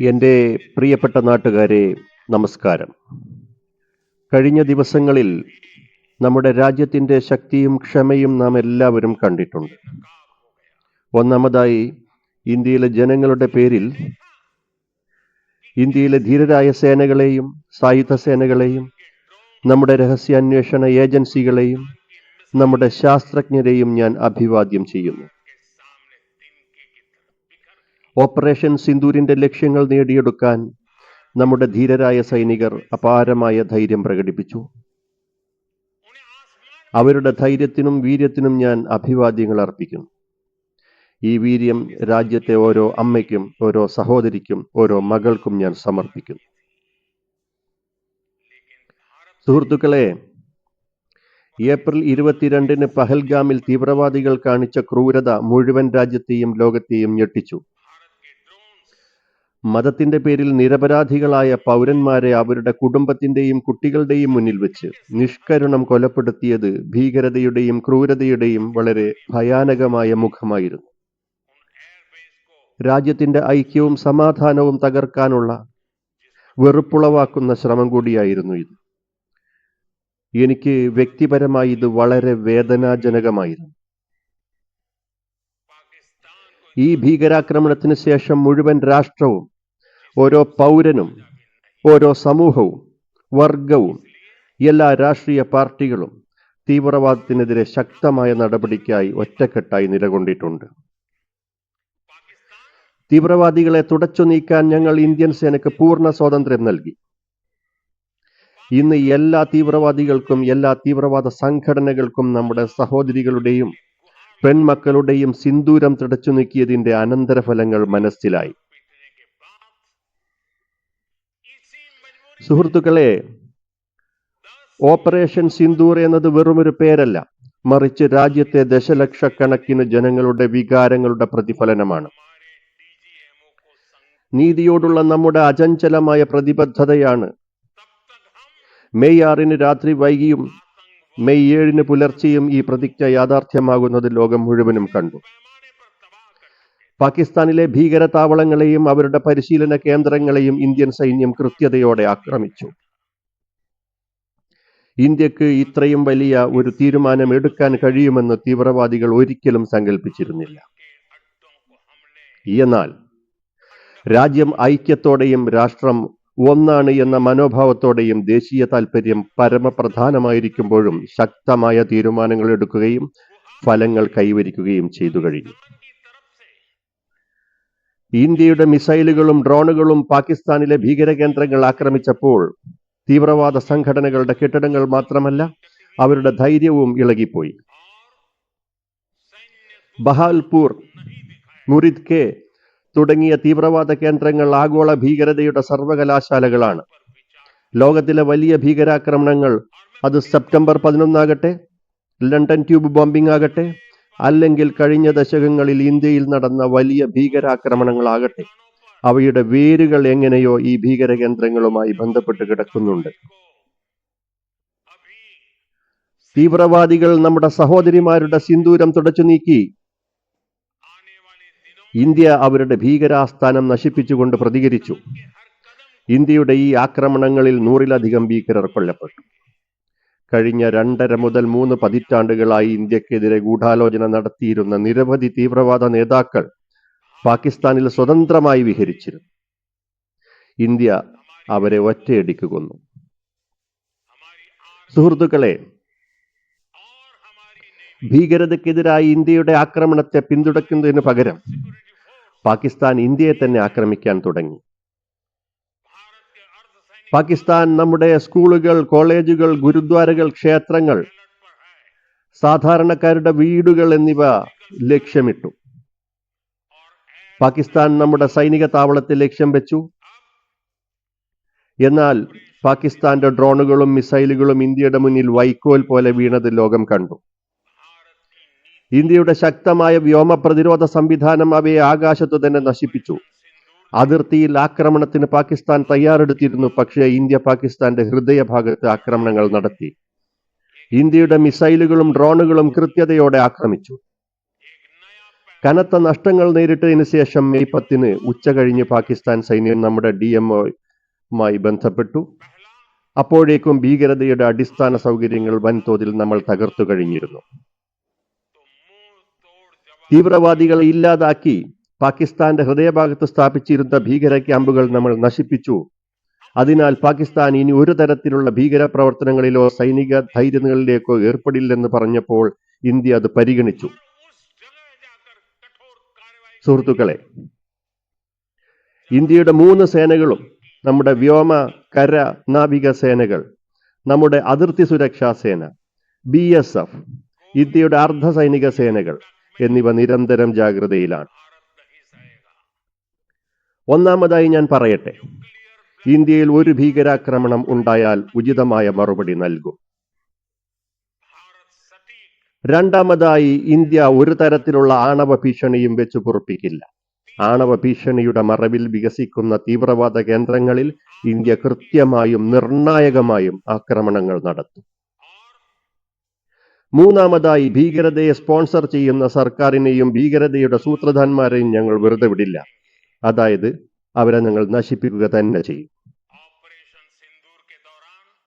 എന്റെ പ്രിയപ്പെട്ട നാട്ടുകാരെ നമസ്കാരം. കഴിഞ്ഞ ദിവസങ്ങളിൽ നമ്മുടെ രാജ്യത്തിന്റെ ശക്തിയും ക്ഷമയും നാം എല്ലാവരും കണ്ടിട്ടുണ്ട്. ഒന്നാമതായി ഇന്ത്യയിലെ ജനങ്ങളുടെ പേരിൽ ഇന്ത്യയിലെ ധീരരായ സേനകളെയും സായുധ സേനകളെയും നമ്മുടെ രഹസ്യാന്വേഷണ ഏജൻസികളെയും നമ്മുടെ ശാസ്ത്രജ്ഞരെയും ഞാൻ അഭിവാദ്യം ചെയ്യുന്നു. ഓപ്പറേഷൻ സിന്ദൂരിന്റെ ലക്ഷ്യങ്ങൾ നേടിയെടുക്കാൻ നമ്മുടെ ധീരരായ സൈനികർ അപാരമായ ധൈര്യം പ്രകടിപ്പിച്ചു. അവരുടെ ധൈര്യത്തിനും വീര്യത്തിനും ഞാൻ അഭിവാദ്യങ്ങൾ അർപ്പിക്കുന്നു. ഈ വീര്യം രാജ്യത്തെ ഓരോ അമ്മയ്ക്കും ഓരോ സഹോദരിക്കും ഓരോ മകൾക്കും ഞാൻ സമർപ്പിക്കുന്നു. സുഹൃത്തുക്കളെ ഏപ്രിൽ ഇരുപത്തിരണ്ടിന് പഹൽഗാമിൽ തീവ്രവാദികൾ കാണിച്ച ക്രൂരത മുഴുവൻ രാജ്യത്തെയും ലോകത്തെയും ഞെട്ടിച്ചു. മതത്തിന്റെ പേരിൽ നിരപരാധികളായ പൗരന്മാരെ അവരുടെ കുടുംബത്തിന്റെയും കുട്ടികളുടെയും മുന്നിൽ വെച്ച് നിഷ്കരുണം കൊലപ്പെടുത്തിയത് ഭീകരതയുടെയും ക്രൂരതയുടെയും വളരെ ഭയാനകമായ മുഖമായിരുന്നു. രാജ്യത്തിന്റെ ഐക്യവും സമാധാനവും തകർക്കാനുള്ള വെറുപ്പുളവാക്കുന്ന ശ്രമം കൂടിയായിരുന്നു ഇത്. എനിക്ക് വ്യക്തിപരമായി ഇത് വളരെ വേദനാജനകമായിരുന്നു. ഈ ഭീകരാക്രമണത്തിന് ശേഷം മുഴുവൻ രാഷ്ട്രവും ഓരോ പൗരനും ഓരോ സമൂഹവും വർഗവും എല്ലാ രാഷ്ട്രീയ പാർട്ടികളും തീവ്രവാദത്തിനെതിരെ ശക്തമായ നടപടിക്കായി ഒറ്റക്കെട്ടായി നിലകൊണ്ടിട്ടുണ്ട്. തീവ്രവാദികളെ തുടച്ചു നീക്കാൻ ഞങ്ങൾ ഇന്ത്യൻ സേനയ്ക്ക് പൂർണ സ്വാതന്ത്ര്യം നൽകി. ഇന്ന് എല്ലാ തീവ്രവാദികൾക്കും എല്ലാ തീവ്രവാദ സംഘടനകൾക്കും നമ്മുടെ സഹോദരികളുടെയും പെൺമക്കളുടെയും സിന്ദൂരം തുടച്ചു നീക്കിയതിന്റെ അനന്തരഫലങ്ങൾ മനസ്സിലായി. സുഹൃത്തുക്കളെ ഓപ്പറേഷൻ സിന്ദൂർ എന്നത് വെറുമൊരു പേരല്ല. മറിച്ച് രാജ്യത്തെ ദശലക്ഷക്കണക്കിന് ജനങ്ങളുടെ വികാരങ്ങളുടെ പ്രതിഫലനമാണ്. നീതിയോടുള്ള നമ്മുടെ അചഞ്ചലമായ പ്രതിബദ്ധതയാണ്. മെയ് ആറിന് രാത്രി വൈകിയും മെയ് ഏഴിന് പുലർച്ചെയും ഈ പ്രതിജ്ഞ യാഥാർത്ഥ്യമാകുന്നത് ലോകം മുഴുവനും കണ്ടു. പാകിസ്ഥാനിലെ ഭീകരതാവളങ്ങളെയും അവരുടെ പരിശീലന കേന്ദ്രങ്ങളെയും ഇന്ത്യൻ സൈന്യം കൃത്യതയോടെ ആക്രമിച്ചു. ഇന്ത്യയ്ക്ക് ഇത്രയും വലിയ ഒരു തീരുമാനം എടുക്കാൻ കഴിയുമെന്ന് തീവ്രവാദികൾ ഒരിക്കലും സങ്കല്പിച്ചിരുന്നില്ല എന്നാൽ രാജ്യം ഐക്യത്തോടെയും രാഷ്ട്രം ഒന്നാണ് എന്ന മനോഭാവത്തോടെയും ദേശീയ താൽപ്പര്യം പരമപ്രധാനമായിരിക്കുമ്പോഴും ശക്തമായ തീരുമാനങ്ങൾ എടുക്കുകയും ഫലങ്ങൾ കൈവരിക്കുകയും ചെയ്തു കഴിഞ്ഞു. ഇന്ത്യയുടെ മിസൈലുകളും ഡ്രോണുകളും പാകിസ്ഥാനിലെ ഭീകരകേന്ദ്രങ്ങൾ ആക്രമിച്ചപ്പോൾ തീവ്രവാദ സംഘടനകളുടെ കെട്ടിടങ്ങൾ മാത്രമല്ല അവരുടെ ധൈര്യവും ഇളകിപ്പോയി. ബഹാൽപൂർ മുറിദ് കെ തുടങ്ങിയ തീവ്രവാദ കേന്ദ്രങ്ങൾ ആഗോള ഭീകരതയുടെ സർവകലാശാലകളാണ്. ലോകത്തിലെ വലിയ ഭീകരാക്രമണങ്ങൾ അത് സെപ്റ്റംബർ പതിനൊന്നാകട്ടെ ലണ്ടൻ ട്യൂബ് ബോംബിംഗ് ആകട്ടെ അല്ലെങ്കിൽ കഴിഞ്ഞ ദശകങ്ങളിൽ ഇന്ത്യയിൽ നടന്ന വലിയ ഭീകരാക്രമണങ്ങളാകട്ടെ അവയുടെ വേരുകൾ എങ്ങനെയോ ഈ ഭീകര കേന്ദ്രങ്ങളുമായി ബന്ധപ്പെട്ട് കിടക്കുന്നുണ്ട്. തീവ്രവാദികൾ നമ്മുടെ സഹോദരിമാരുടെ സിന്ദൂരം തുടച്ചു നീക്കി. ഇന്ത്യ അവരുടെ ഭീകരാസ്ഥാനം നശിപ്പിച്ചുകൊണ്ട് പ്രതികരിച്ചു. ഇന്ത്യയുടെ ഈ ആക്രമണങ്ങളിൽ നൂറിലധികം ഭീകരർ കൊല്ലപ്പെട്ടു. കഴിഞ്ഞ രണ്ടര മുതൽ മൂന്ന് പതിറ്റാണ്ടുകളായി ഇന്ത്യക്കെതിരെ ഗൂഢാലോചന നടത്തിയിരുന്ന നിരവധി തീവ്രവാദ നേതാക്കൾ പാകിസ്ഥാനിൽ സ്വതന്ത്രമായി വിഹരിച്ചിരുന്നു. ഇന്ത്യ അവരെ ഒറ്റയടിക്ക് കൊന്നു. സുഹൃത്തുക്കളെ ഭീകരതയ്ക്കെതിരായി ഇന്ത്യയുടെ ആക്രമണത്തെ പിന്തുണയ്ക്കുന്നതിന് പകരം പാകിസ്ഥാൻ ഇന്ത്യയെ തന്നെ ആക്രമിക്കാൻ തുടങ്ങി. പാകിസ്ഥാൻ നമ്മുടെ സ്കൂളുകൾ കോളേജുകൾ ഗുരുദ്വാരകൾ ക്ഷേത്രങ്ങൾ സാധാരണക്കാരുടെ വീടുകൾ എന്നിവ ലക്ഷ്യമിട്ടു. പാകിസ്ഥാൻ നമ്മുടെ സൈനിക താവളത്തെ ലക്ഷ്യം വെച്ചു. എന്നാൽ പാകിസ്ഥാന്റെ ഡ്രോണുകളും മിസൈലുകളും ഇന്ത്യയുടെ മുന്നിൽ വൈക്കോൽ പോലെ വീണത് ലോകം കണ്ടു. ഇന്ത്യയുടെ ശക്തമായ വ്യോമ പ്രതിരോധ സംവിധാനം അവയെ ആകാശത്തു തന്നെ നശിപ്പിച്ചു. അതിർത്തിയിൽ ആക്രമണത്തിന് പാകിസ്ഥാൻ തയ്യാറെടുത്തിരുന്നു. പക്ഷേ ഇന്ത്യ പാകിസ്ഥാന്റെ ഹൃദയഭാഗത്ത് ആക്രമണങ്ങൾ നടത്തി. ഇന്ത്യയുടെ മിസൈലുകളും ഡ്രോണുകളും കൃത്യതയോടെ ആക്രമിച്ചു. കനത്ത നഷ്ടങ്ങൾ നേരിട്ടതിന് ശേഷം മെയ് പത്തിന് ഉച്ച കഴിഞ്ഞ് പാകിസ്ഥാൻ സൈന്യം നമ്മുടെ ഡി എംഒയുമായി ബന്ധപ്പെട്ടു. അപ്പോഴേക്കും ഭീകരതയുടെ അടിസ്ഥാന സൗകര്യങ്ങൾ വൻതോതിൽ നമ്മൾ തകർത്തു കഴിഞ്ഞിരുന്നു. തീവ്രവാദികളെ ഇല്ലാതാക്കി പാകിസ്ഥാന്റെ ഹൃദയഭാഗത്ത് സ്ഥാപിച്ചിരുന്ന ഭീകര ക്യാമ്പുകൾ നമ്മൾ നശിപ്പിച്ചു. അതിനാൽ പാകിസ്ഥാൻ ഇനി ഒരു തരത്തിലുള്ള ഭീകര പ്രവർത്തനങ്ങളിലോ സൈനിക ധൈര്യങ്ങളിലേക്കോ ഏർപ്പെടില്ലെന്ന് പറഞ്ഞപ്പോൾ ഇന്ത്യ അത് പരിഗണിച്ചു. സുഹൃത്തുക്കളെ ഇന്ത്യയുടെ മൂന്ന് സേനകളും നമ്മുടെ വ്യോമ കര നാവിക സേനകൾ നമ്മുടെ അതിർത്തി സുരക്ഷാ സേന ബി എസ് എഫ് ഇന്ത്യയുടെ അർദ്ധ സൈനിക സേനകൾ എന്നിവ നിരന്തരം ജാഗ്രതയിലാണ്. ഒന്നാമതായി ഞാൻ പറയട്ടെ ഇന്ത്യയിൽ ഒരു ഭീകരാക്രമണം ഉണ്ടായാൽ ഉചിതമായ മറുപടി നൽകും. രണ്ടാമതായി ഇന്ത്യ ഒരു തരത്തിലുള്ള ആണവ ഭീഷണിയും വെച്ച് പൊറുപ്പിക്കില്ല. ആണവ ഭീഷണിയുടെ മറവിൽ വികസിക്കുന്ന തീവ്രവാദ കേന്ദ്രങ്ങളിൽ ഇന്ത്യ കൃത്യമായും നിർണായകമായും ആക്രമണങ്ങൾ നടത്തും. മൂന്നാമതായി ഭീകരതയെ സ്പോൺസർ ചെയ്യുന്ന സർക്കാരിനെയും ഭീകരതയുടെ സൂത്രധാന്മാരെയും ഞങ്ങൾ വെറുതെ വിടില്ല. അതായത് അവരെ ഞങ്ങൾ നശിപ്പിക്കുക തന്നെ ചെയ്യും.